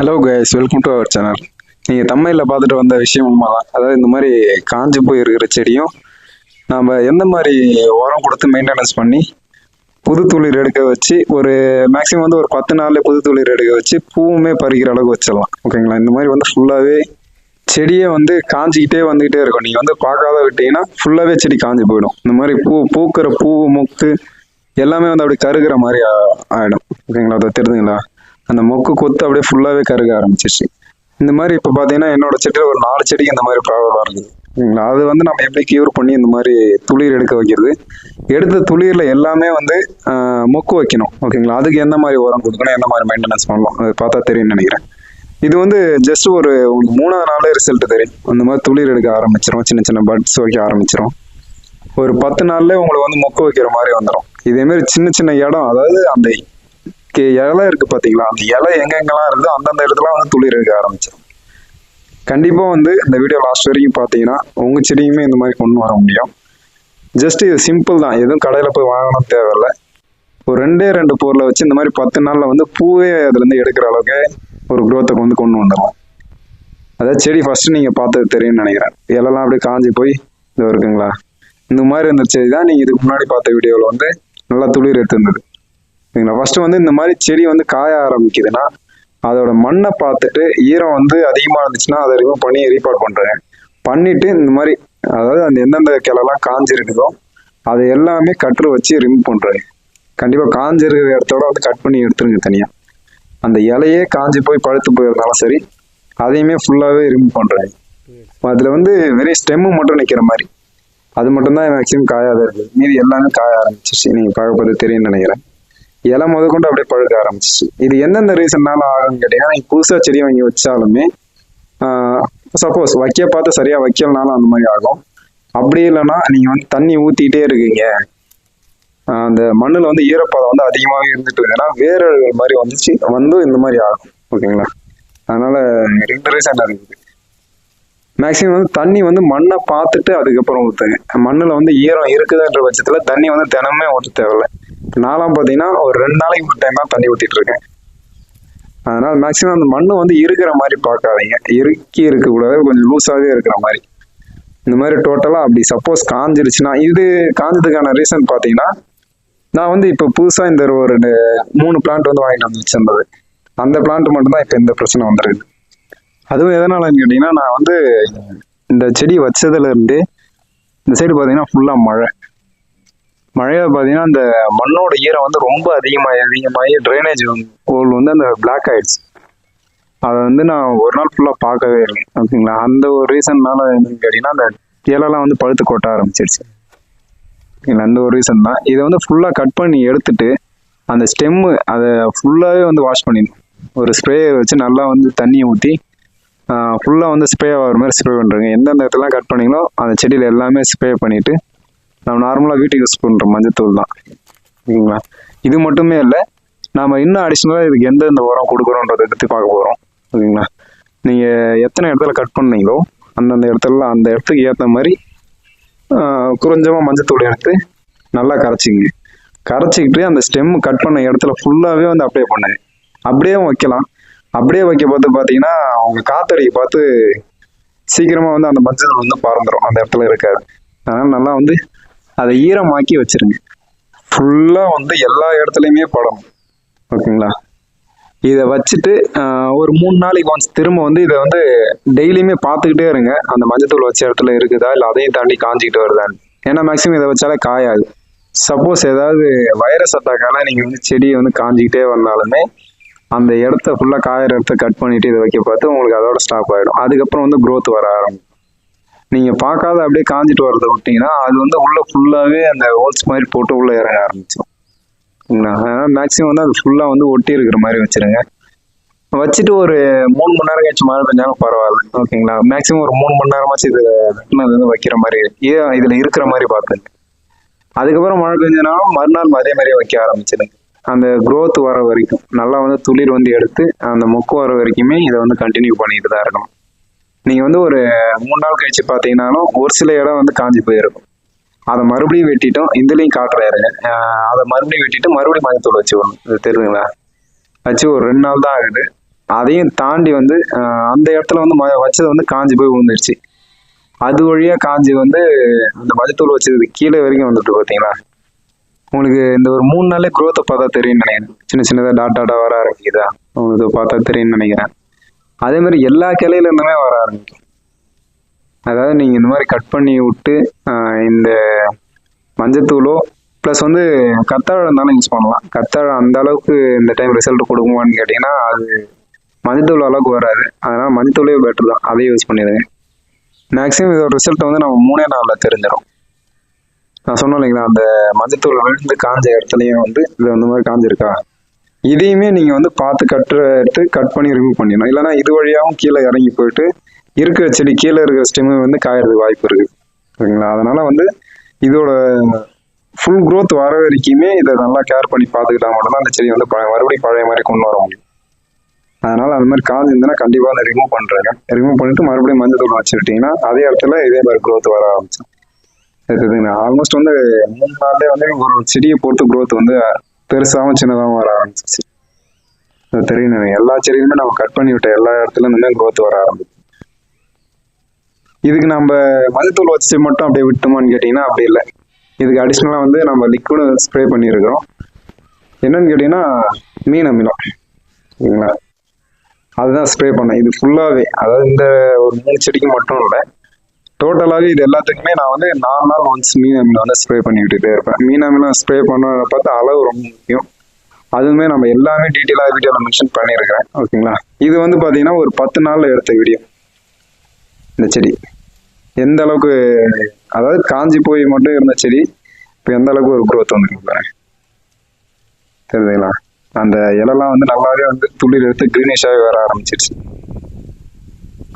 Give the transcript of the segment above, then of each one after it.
Hello guys welcome to our channel நீங்கள் தமிழில் பார்த்துட்டு வந்த விஷயம் உண்மைதான். அதாவது இந்த மாதிரி காஞ்சு போய் இருக்கிற செடியும் நாம் எந்த மாதிரி உரம் கொடுத்து மெயின்டெனன்ஸ் பண்ணி புது துளிர் எடுக்க வச்சு ஒரு மேக்ஸிமம் வந்து ஒரு பத்து நாளில் புது துளிர் எடுக்க வச்சு பூவுமே பறிக்கிற அளவுக்கு வச்சிடலாம். ஓகேங்களா இந்த மாதிரி வந்து ஃபுல்லாகவே செடியே வந்து காஞ்சிக்கிட்டே வந்துக்கிட்டே இருக்கும். நீங்கள் வந்து பார்க்காத விட்டீங்கன்னா ஃபுல்லாகவே செடி காஞ்சி போயிடும். இந்த மாதிரி பூ பூக்கிற பூ முக்கு எல்லாமே வந்து அப்படி கருகிற மாதிரி ஆகிடும் ஓகேங்களா அதை தெரிஞ்சுங்களா? அந்த மொக்கு கொத்து அப்படியே ஃபுல்லாகவே கருக ஆரம்பிச்சிருச்சு. இந்த மாதிரி இப்போ பார்த்தீங்கன்னா என்னோட செடியில் ஒரு நாலு செடிக்கு இந்த மாதிரி ப்ராப்ளம் இருக்குது. அது வந்து நம்ம எப்படி கியூர் பண்ணி இந்த மாதிரி துளிர் எடுக்க வைக்கிறது? எடுத்த துளிரில் எல்லாமே வந்து மொக்கு வைக்கணும். ஓகேங்களா? அதுக்கு எந்த மாதிரி உரம் கொடுக்கணும்? எந்த மாதிரி மெயின்டெனன்ஸ் பண்ணலாம் அது பார்த்தா தெரியும்னு நினைக்கிறேன். இது வந்து ஜஸ்ட் ஒரு உங்களுக்கு மூணாவது நாளே ரிசல்ட் தெரியும். அந்த மாதிரி துளிர் எடுக்க ஆரம்பிச்சிரும். சின்ன சின்ன பட்ஸ் வைக்க ஆரம்பிச்சிரும். ஒரு பத்து நாள்லேயே உங்களுக்கு வந்து மொக்கு வைக்கிற மாதிரி வந்துடும் இதேமாரி சின்ன சின்ன இடம் அதாவது அந்த இலை இருக்கு பாத்தீங்களா? அந்த இலை எங்கெங்கெல்லாம் இருந்தோ அந்தந்த இடத்துல வந்து துளிர் எடுக்க ஆரம்பிச்சிடும் கண்டிப்பா வந்து இந்த வீடியோ லாஸ்ட் வரைக்கும் பார்த்தீங்கன்னா உங்க செடியுமே இந்த மாதிரி கொண்டு வர முடியும். ஜஸ்ட் இது சிம்பிள் தான். எதுவும் கடையில போய் வாங்கணும் தேவையில்ல. ஒரு ரெண்டே ரெண்டு பொருளை வச்சு இந்த மாதிரி பத்து நாள்ல வந்து பூவே அதுல இருந்து எடுக்கிற அளவுக்கு ஒரு குரோத்தை வந்து கொண்டு வந்துடலாம். அதாவது செடி ஃபர்ஸ்ட் நீங்க பார்த்தது தெரியும்னு நினைக்கிறேன். இலெல்லாம் அப்படியே காஞ்சி போய் இது இருக்குங்களா இந்த மாதிரி இருந்த செடி தான் நீங்க இதுக்கு முன்னாடி பார்த்த வீடியோவில் வந்து நல்லா துளிர் எடுத்திருந்தது. சரிங்களா? ஃபர்ஸ்ட் வந்து இந்த மாதிரி செடி வந்து காய ஆரம்பிக்குதுன்னா அதோட மண்ணை பார்த்துட்டு ஈரம் வந்து அதிகமாக இருந்துச்சுன்னா அதை ரிமூவ் பண்ணி ரீபார்ட் பண்றேன். பண்ணிட்டு இந்த மாதிரி அதாவது அந்த எந்தெந்த கிளைலாம் காஞ்சிருக்குதோ அதை எல்லாமே கட்டுரு வச்சு ரிமூவ் பண்றேன். கண்டிப்பா காஞ்சிருக்கிற இடத்தோட வந்து கட் பண்ணி எடுத்துருங்க தனியா. அந்த இலையே காஞ்சி போய் பழுத்து போயிருந்தாலும் சரி அதையுமே ஃபுல்லாகவே ரிமூவ் பண்றேன். அதில் வந்து வெறும் ஸ்டெம்மு மட்டும் நிற்கிற மாதிரி. அது மட்டும்தான் மேக்ஸிமம் காயாத இருக்குது மீதி எல்லாமே காய ஆரம்பிச்சிச்சு நீங்கள் பார்க்க தெரியும்னு நினைக்கிறேன். இலை முதற்கொண்டு அப்படியே பழுக்க ஆரம்பிச்சிச்சு. இது எந்தெந்த ரீசன்னால ஆகும்னு கேட்டீங்கன்னா நீங்கள் புதுசா செடி வாங்கி வச்சாலுமே சப்போஸ் வைக்க பார்த்து சரியா வைக்கலனாலும் அந்த மாதிரி ஆகும். அப்படி இல்லைன்னா நீங்க வந்து தண்ணி ஊத்திட்டே இருக்கீங்க. அந்த மண்ணுல வந்து ஈரப்பதம் வந்து அதிகமாகவே இருந்துட்டு இருக்குன்னா வேரழுகள் மாதிரி வந்துச்சு வந்து இந்த மாதிரி ஆகும். ஓகேங்களா? அதனால ரெண்டு ரீசன் இருக்குது. மேக்ஸிமம் வந்து தண்ணி வந்து மண்ணை பார்த்துட்டு அதுக்கப்புறம் ஊற்றுங்க மண்ணில் வந்து ஈரம் இருக்குதுன்ற பட்சத்தில் தண்ணி வந்து தினமே ஊற்ற தேவையில்ல. நான்லாம் பார்த்தீங்கன்னா ஒரு ரெண்டு நாளைக்கு ஒரு டைம் தான் தண்ணி ஊற்றிட்டு இருக்கேன். அதனால மேக்ஸிமம் அந்த மண்ணு வந்து இருக்கிற மாதிரி பார்க்காதீங்க. இறுக்கி இருக்கக்கூடாது கொஞ்சம் லூஸாகவே இருக்கிற மாதிரி. இந்த மாதிரி டோட்டலாக அப்படி சப்போஸ் காஞ்சிருச்சுன்னா இது காஞ்சதுக்கான ரீசன் பார்த்தீங்கன்னா நான் வந்து இப்போ புதுசாக இந்த ஒரு மூணு பிளான்ட் வந்து வாங்கிட்டு வந்து வச்சிருந்தது. அந்த பிளான்ட் மட்டும்தான் இப்போ இந்த பிரச்சனை வந்துருக்கு. அதுவும் எதனாலன்னு கேட்டிங்கன்னா நான் வந்து இந்த செடி வச்சதுலேருந்து இந்த சைடு பார்த்தீங்கன்னா ஃபுல்லாக மழை. மழையில பார்த்தீங்கன்னா அந்த மண்ணோட ஈரம் வந்து ரொம்ப அதிகமாகி அதிகமாகி ட்ரைனேஜ் ஹோல் வந்து அந்த பிளாக் ஆயிடுச்சு. அதை வந்து நான் ஒரு நாள் ஃபுல்லாக பார்க்கவே இல்லை ஓகேங்களா அந்த ஒரு ரீசன்னால என்னன்னு கேட்டிங்கன்னா அந்த இலைலாம் வந்து பழுத்து கொட்ட ஆரம்பிச்சிருச்சு. ஓகேங்களா அந்த ஒரு ரீசன் தான். இதை வந்து ஃபுல்லாக கட் பண்ணி எடுத்துட்டு அந்த ஸ்டெம்மு அதை ஃபுல்லாகவே வந்து வாஷ் பண்ணிடணும். ஒரு ஸ்ப்ரே வச்சு நல்லா வந்து தண்ணியை ஊற்றி ஃபுல்லாக வந்து ஸ்ப்ரே ஆகிற மாதிரி ஸ்ப்ரே பண்ணுறேங்க எந்தெந்த இடத்துலாம் கட் பண்ணீங்களோ அந்த செடியில் எல்லாமே ஸ்ப்ரே பண்ணிவிட்டு நம்ம நார்மலாக வீட்டுக்கு யூஸ் பண்ணுற மஞ்சத்தூள் தான். ஓகேங்களா இது மட்டுமே இல்லை நாம் இன்னும் அடிஷ்னலாக இதுக்கு எந்தெந்த உரம் கொடுக்குறோன்றதை எடுத்து பார்க்க போகிறோம் ஓகேங்களா நீங்கள் எத்தனை இடத்துல கட் பண்ணீங்களோ அந்தந்த இடத்துல அந்த இடத்துக்கு ஏற்ற மாதிரி குறைஞ்சமாக மஞ்சத்தூள் எடுத்து நல்லா கரைச்சிங்க. கரைச்சிக்கிட்டு அந்த ஸ்டெம் கட் பண்ண இடத்துல ஃபுல்லாகவே வந்து அப்ளை பண்ணுங்க. அப்படியே வைக்கலாம். அப்படியே வைக்க பார்த்து பார்த்தீங்கன்னா அவங்க காத்தடிக்கு பார்த்து சீக்கிரமாக வந்து அந்த மஞ்சள் வந்து பறந்துடும் அந்த இடத்துல இருக்காது. அதனால் நல்லா வந்து அதை ஈரமாக்கி வச்சிருங்க. ஃபுல்லாக வந்து எல்லா இடத்துலையுமே படம். ஓகேங்களா? இதை வச்சுட்டு ஒரு மூணு நாளைக்கு ஒன்ஸ் திரும்ப வந்து இதை வந்து டெய்லியுமே பார்த்துக்கிட்டே இருங்க. அந்த மஞ்சத்தூள் வச்ச இடத்துல இருக்குதா இல்லை அதையும் தாண்டி காஞ்சிக்கிட்டு வருதான்னு. ஏன்னா மேக்ஸிமம் இதை வச்சாலே காயாது. சப்போஸ் ஏதாவது வைரஸ் அட்டாக்கால நீங்கள் வந்து செடியை வந்து காஞ்சிக்கிட்டே வந்தாலுமே அந்த இடத்த ஃபுல்லாக காயிற இடத்த கட் பண்ணிட்டு இதை வைக்க பார்த்து உங்களுக்கு அதோட ஸ்டாப் ஆகிடும் அதுக்கப்புறம் வந்து க்ரோத் வர ஆரம்பிக்கும். நீங்கள் பார்க்காத அப்படியே காஞ்சிட்டு வரத விட்டீங்கன்னா அது வந்து உள்ள ஃபுல்லாகவே அந்த ஹோல்ஸ் மாதிரி போட்டு உள்ள இறங்க ஆரம்பிச்சோம் அதனால் மேக்ஸிமம் வந்து அது ஃபுல்லாக வந்து ஒட்டி இருக்கிற மாதிரி வச்சிருங்க. வச்சுட்டு ஒரு மூணு மணி நேரம் கழிச்சு மழை பெஞ்சாலும் பரவாயில்ல. ஓகேங்களா? மேக்ஸிமம் ஒரு மூணு மணி நேரமாச்சு இது வெட்டினது வந்து வைக்கிற மாதிரி ஏன் இதில் இருக்கிற மாதிரி பார்த்துங்க. அதுக்கப்புறம் மழை பெஞ்சனாலும் மறுநாள் அதே மாதிரியே வைக்க ஆரம்பிச்சிடுங்க அந்த க்ரோத் வர வரைக்கும். நல்லா வந்து துளிர் வந்து எடுத்து அந்த மொக்கு வர வரைக்குமே இதை வந்து கண்டினியூ பண்ணிட்டு தான் இருக்கணும். நீங்கள் வந்து ஒரு மூணு நாள் கழிச்சு பார்த்தீங்கன்னாலும் ஒரு சில இடம் வந்து காஞ்சி போயிருக்கும். அதை மறுபடியும் வெட்டிட்டோம் இதுலேயும் காட்டுறாரு. அதை மறுபடியும் வெட்டிட்டு மறுபடியும் மஞ்சத்தூள் வச்சு விடணும். தெரியுதுங்களா வச்சு ஒரு ரெண்டு நாள் தான் ஆகுது. அதையும் தாண்டி வந்து அந்த இடத்துல வந்து ம- வச்சது வந்து காஞ்சி போய் விழுந்துருச்சு. அது வழியா காஞ்சி வந்து அந்த மஞ்சத்தூள் வச்சது கீழே வரைக்கும் வந்துட்டு பாத்தீங்களா? உங்களுக்கு இந்த ஒரு மூணு நாளே குரோத்தை பார்த்தா தெரியும்னு நினைக்கிறேன். சின்ன சின்னதா டாட் டாட்டா வர ஆரம்பிக்குதா? உங்களுக்கு பார்த்தா தெரியும்னு நினைக்கிறேன். அதே மாதிரி எல்லா கிளையில இருந்துமே வர ஆரம்பிக்கும். அதாவது நீங்க இந்த மாதிரி கட் பண்ணி விட்டு இந்த மஞ்சத்தூளோ ப்ளஸ் வந்து கத்தாழை இருந்தாலும் யூஸ் பண்ணலாம். கத்தாழை அந்த அளவுக்கு இந்த டைம் ரிசல்ட் கொடுக்குமான்னு கேட்டிங்கன்னா அது மஞ்சத்தூள் அளவுக்கு வராது. அதனால மஞ்சத்தூளே பெட்டர் தான். அதை யூஸ் பண்ணிடுங்க. மேக்ஸிமம் இதோட ரிசல்ட் வந்து நம்ம மூணே நாளில் தெரிஞ்சிடும் நான் சொன்னேன் இல்லைங்களா அந்த மஞ்சத்தூள் விழுந்து காஞ்ச இடத்துலையும் வந்து இது அந்த மாதிரி காஞ்சிருக்கா? இதையுமே நீங்கள் வந்து பார்த்து கட்டு எடுத்து கட் பண்ணி ரிமூவ் பண்ணிடணும். இல்லைன்னா இது வழியாகவும் கீழே இறங்கி போயிட்டு இருக்கிற செடி கீழே இருக்கிற ஸ்டெம்மு வந்து காயறதுக்கு வாய்ப்பு இருக்குது ஓகேங்களா அதனால் வந்து இதோட ஃபுல் க்ரோத் வர வரைக்குமே இதை நல்லா கேர் பண்ணி பார்த்துக்கிட்டா மட்டும்தான் அந்த செடி வந்து பழைய மறுபடியும் பழைய மாதிரி கொண்டு வர முடியும். அதனால் அந்த மாதிரி காஞ்சு கண்டிப்பாக அதை ரிமூவ் பண்ணுறேன் ரிமூவ் பண்ணிட்டு மறுபடியும் மஞ்சள் தூள் வச்சுக்கிட்டிங்கன்னா அதே இடத்துல இதே மாதிரி க்ரோத் வர ஆரம்பிச்சு ஆல்மோஸ்ட் வந்து மூணு நாள்லேயே வந்து ஒரு செடியை பொறுத்து க்ரோத் வந்து பெருசாகவும் சின்னதாகவும் வர ஆரம்பிச்சிச்சு. அது தெரியும் எல்லா செடியுமே நம்ம கட் பண்ணி விட்ட எல்லா இடத்துல இருந்துமே வர ஆரம்பிச்சு இதுக்கு நம்ம மஞ்சத்தூள் வச்சு மட்டும் அப்படியே விட்டோமான்னு கேட்டிங்கன்னா அப்படி இல்லை. இதுக்கு அடிஷ்னலாக வந்து நம்ம லிக்விடும் ஸ்ப்ரே பண்ணியிருக்கிறோம். என்னன்னு கேட்டிங்கன்னா மீன் அமிலம். சரிங்களா? அதுதான் ஸ்ப்ரே பண்ணேன் இது ஃபுல்லாகவே அதாவது இந்த ஒரு மூணு செடிக்கு மட்டும் இல்லை. டோட்டலாகவே இது எல்லாத்துக்குமே நான் வந்து நாலு நாள் ஒன்ஸ் மீன் அமிலம் வந்து ஸ்ப்ரே பண்ணிக்கிட்டே இருப்பேன். மீன் அமிலம் ஸ்ப்ரே பண்ண பார்த்தா அளவு ரொம்ப முக்கியம். அதுவுமே நம்ம எல்லாமே டீட்டெயிலாக வீடியோவில் மென்ஷன் பண்ணியிருக்கிறேன். ஓகேங்களா? இது வந்து பார்த்தீங்கன்னா ஒரு பத்து நாளில் எடுத்த வீடியோ இந்த செடி. எந்த அளவுக்கு அதாவது காஞ்சி போய் மட்டும் இருந்த செடி இப்போ எந்த அளவுக்கு ஒரு குரோத் வந்துருக்கு பாருங்க. தெரியுதுங்களா? அந்த இலெல்லாம் வந்து நல்லாவே வந்து துளிர் எடுத்து கிரீனிஷாகவே வர ஆரம்பிச்சிருச்சு.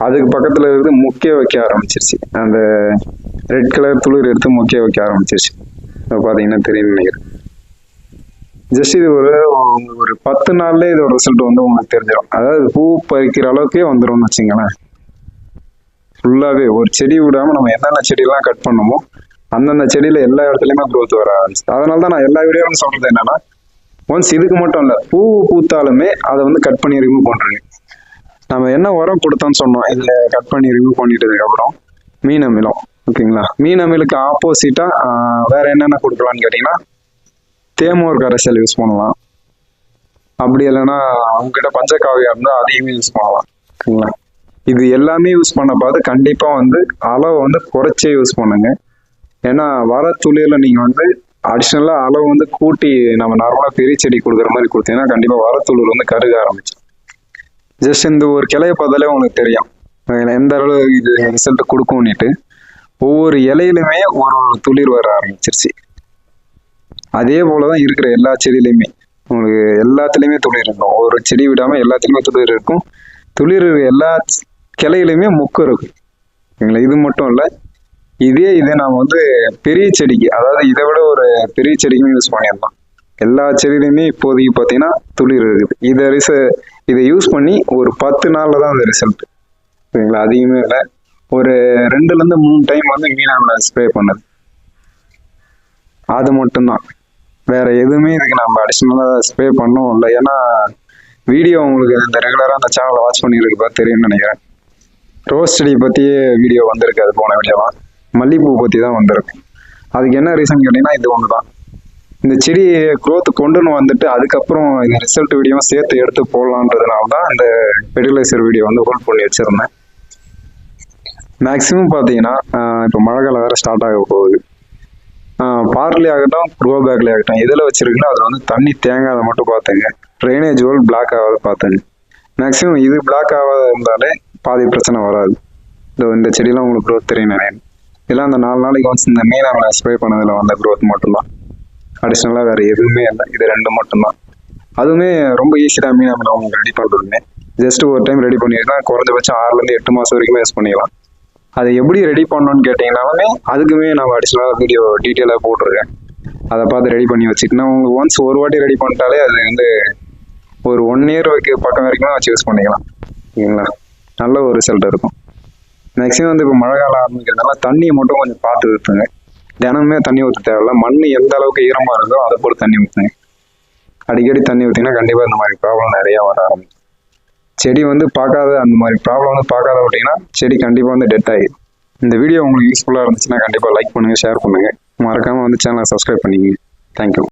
அதுக்கு பக்கத்துல இருந்து முக்கிய வைக்க ஆரம்பிச்சிருச்சு. அந்த ரெட் கலர் துளிர் எடுத்து முக்கிய வைக்க ஆரம்பிச்சிருச்சு. இப்போ பார்த்தீங்கன்னா தெரியும் நினைக்கிறேன். ஜஸ்ட் இது ஒரு ஒரு பத்து நாள்லேயே இதோட ரிசல்ட் வந்து உங்களுக்கு தெரிஞ்சிடும். அதாவது பூ பறிக்கிற அளவுக்கே வந்துடும்னு வச்சுங்களேன். ஃபுல்லாகவே ஒரு செடி விடாமல் நம்ம என்னென்ன செடியெல்லாம் கட் பண்ணுமோ அந்தந்த செடியில் எல்லா இடத்துலையுமே க்ரோத் வர ஆரம்பிச்சு அதனால தான் நான் எல்லா வீடியோவும் சொல்கிறது என்னென்னா ஒன்ஸ் இதுக்கு மட்டும் இல்லை பூ பூத்தாலுமே அதை வந்து கட் பண்ணி ரிமூவ் பண்ணுறேன் நம்ம என்ன உரம் கொடுத்தோம்னு சொன்னோம் இதுல கட் பண்ணி ரிமூவ் பண்ணிட்டதுக்கு அப்புறம் மீன் அமிலம் ஓகேங்களா? மீன் அமிலுக்கு ஆப்போசிட்டா வேற என்னென்ன கொடுக்கலாம்னு கேட்டீங்கன்னா தேமோர் கரைசல் யூஸ் பண்ணலாம். அப்படி இல்லைன்னா அவங்ககிட்ட பஞ்சகாவியா இருந்தா அதையுமே யூஸ் பண்ணலாம் ஓகேங்களா? இது எல்லாமே யூஸ் பண்ண பார்த்து கண்டிப்பா வந்து அளவை வந்து குறைச்சே யூஸ் பண்ணுங்க. ஏன்னா வர துளியில நீங்க வந்து அடிஷ்னலா அளவு வந்து கூட்டி நம்ம நார்மலா பெரிய செடி கொடுக்குற மாதிரி கொடுத்தீங்கன்னா கண்டிப்பா வர துளிர் வந்து கருக ஆரம்பிச்சு ஜஸ்ட் இந்த ஒரு கிளைய பார்த்தாலே உங்களுக்கு தெரியும். எந்த அளவு இது ரிசல்ட் கொடுக்கும்னுட்டு. ஒவ்வொரு இலையிலுமே ஒரு ஒரு துளிர் வர ஆரம்பிச்சிருச்சு. அதே போலதான் இருக்கிற எல்லா செடியிலையுமே உங்களுக்கு எல்லாத்துலயுமே துளிர் இருக்கும். ஒரு செடி விடாம எல்லாத்துலயுமே துளிர் இருக்கும். துளிர் எல்லா கிளையிலுமே மொக்கு இருக்கும். எங்களை இது மட்டும் இல்ல இதே இதை நாம வந்து பெரிய செடிக்கு அதாவது இதை விட ஒரு பெரிய செடிக்குமே யூஸ் பண்ணிடலாம். எல்லா செடியிலுமே இப்போதைக்கு பார்த்தீங்கன்னா துளிர் இருக்குது. இதை ரிச இதை யூஸ் பண்ணி ஒரு பத்து நாளில் தான் அந்த ரிசல்ட் சரிங்களா? அதிகமே இல்லை. ஒரு ரெண்டுலேருந்து மூணு டைம் வந்து மீனாமில் ஸ்ப்ரே பண்ணது. அது மட்டும்தான். வேற எதுவுமே இதுக்கு நம்ம அடிஷ்னலாக ஸ்ப்ரே பண்ணோம் இல்லை. ஏன்னா வீடியோ உங்களுக்கு இந்த ரெகுலராக அந்த சேனலை வாட்ச் பண்ணியிருக்கப்பா தெரியும்னு நினைக்கிறேன். ரோஸ் செடி பற்றியே வீடியோ வந்திருக்கு. அது போன வீடியோலாம் மல்லிகைப்பூ பற்றி தான் வந்திருக்கும் அதுக்கு என்ன ரீசன் கேட்டிங்கன்னா இது ஒன்று தான் இந்த செடி குரோத் கொண்டுன்னு வந்துட்டு அதுக்கப்புறம் இந்த ரிசல்ட் வீடியோவும் சேர்த்து எடுத்து போடலான்றதுனால தான் இந்த ஃபெர்டிலைசர் வீடியோ வந்து ஹோல்ட் பண்ணி வச்சிருந்தேன். மேக்ஸிமம் பார்த்தீங்கன்னா இப்போ மழை காலம் வேற ஸ்டார்ட் ஆக போகுது. பார்லி ஆகட்டும் க்ரோ பேக்லி ஆகட்டும் எதில் வச்சிருக்கீங்களோ அதில் வந்து தண்ணி தேங்காத மட்டும் பார்த்துங்க. ட்ரைனேஜ் ஹோல் பிளாக் ஆகாத பார்த்துங்க. மேக்ஸிமம் இது பிளாக் ஆகாத இருந்தாலே பாதி பிரச்சனை வராது. இந்த இந்த செடியெலாம் உங்களுக்கு க்ரோத் தெரியும் நினைக்கிறேன். இதெல்லாம் அந்த நாலு நாளைக்கு ஒன்ஸ் இந்த மீனாவில் ஸ்ப்ரே பண்ணதில் வந்த growth மட்டும்தான். அடிஷ்னலாக வேறு எதுவுமே இல்லை. இது ரெண்டு மட்டும்தான். அதுவுமே ரொம்ப ஈஸி தான். மீன் அமிலம் ரெடி பண்ணுறதுமே ஜஸ்ட் ஒரு டைம் ரெடி பண்ணிங்கன்னா குறைஞ்சபட்சம் ஆறுலேருந்து எட்டு மாதம் வரைக்கும் யூஸ் பண்ணிக்கலாம் அதை எப்படி ரெடி பண்ணணும்னு கேட்டிங்கனாலுமே அதுக்குமே நான் அடிஷ்னலாக வீடியோ டீட்டெயிலாக போட்டிருக்கேன். அதை பார்த்து ரெடி பண்ணி வச்சுக்கிட்டா உங்களுக்கு ஒன்ஸ் ஒரு வாட்டி ரெடி பண்ணிட்டாலே அது வந்து ஒரு ஒன் இயர் பக்கம் வரைக்கும் வச்சு யூஸ் பண்ணிக்கலாம். ஓகேங்களா நல்ல ஒரு ரிசல்ட் இருக்கும். மேக்ஸிமம் வந்து இப்போ மழை காலம் ஆரம்பிக்கிறதுனால தண்ணியை மட்டும் கொஞ்சம் பார்த்து ஊற்றுங்க தினமே தண்ணி ஊற்ற தேவையில்ல. மண் எந்த அளவுக்கு ஈரமாக இருந்தோ அதை போட்டு தண்ணி ஊற்றுங்க அடிக்கடி தண்ணி ஊற்றிங்கன்னா கண்டிப்பாக இந்த மாதிரி ப்ராப்ளம் நிறையா வர ஆரம்பிக்கும். செடி வந்து பார்க்காத அந்த மாதிரி ப்ராப்ளம் வந்து பார்க்காத விட்டிங்கன்னா செடி கண்டிப்பாக வந்து டெட் ஆகிடும் இந்த வீடியோ உங்களுக்கு யூஸ்ஃபுல்லாக இருந்துச்சுன்னா கண்டிப்பாக லைக் பண்ணுங்கள் ஷேர் பண்ணுங்கள் மறக்காமல் வந்து சேனலை சப்ஸ்கிரைப் பண்ணிக்கங்க. தேங்க்யூ